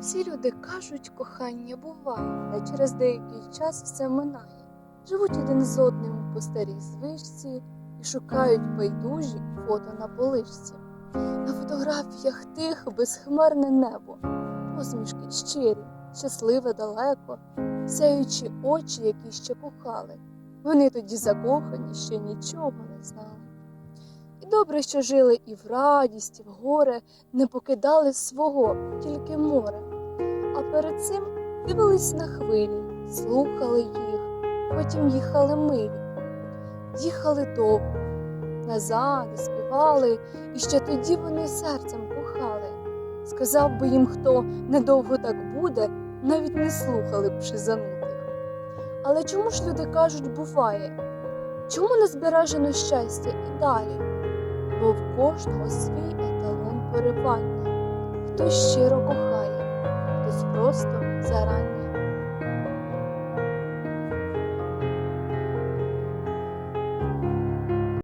Всі люди кажуть, кохання буває, та через деякий час все минає. Живуть один з одним по старій звичці і шукають байдужі фото на поличці. На фотографіях тихо, безхмарне небо, посмішки щирі, щасливе далеко, сяючі очі, які ще кохали. Вони тоді закохані, ще нічого не знали. І добре, що жили і в радість, і в горе, не покидали свого, тільки море. Перед цим дивились на хвилі, слухали їх, потім їхали милі. Їхали довго, назад, співали, і ще тоді вони серцем кохали. Сказав би їм хто недовго так буде, навіть не слухали б шизанутих. Але чому ж люди кажуть, буває? Чому не збережено щастя і далі? Бо в кожного свій еталон поривання. Хтось щиро кохає, dostum Zeren.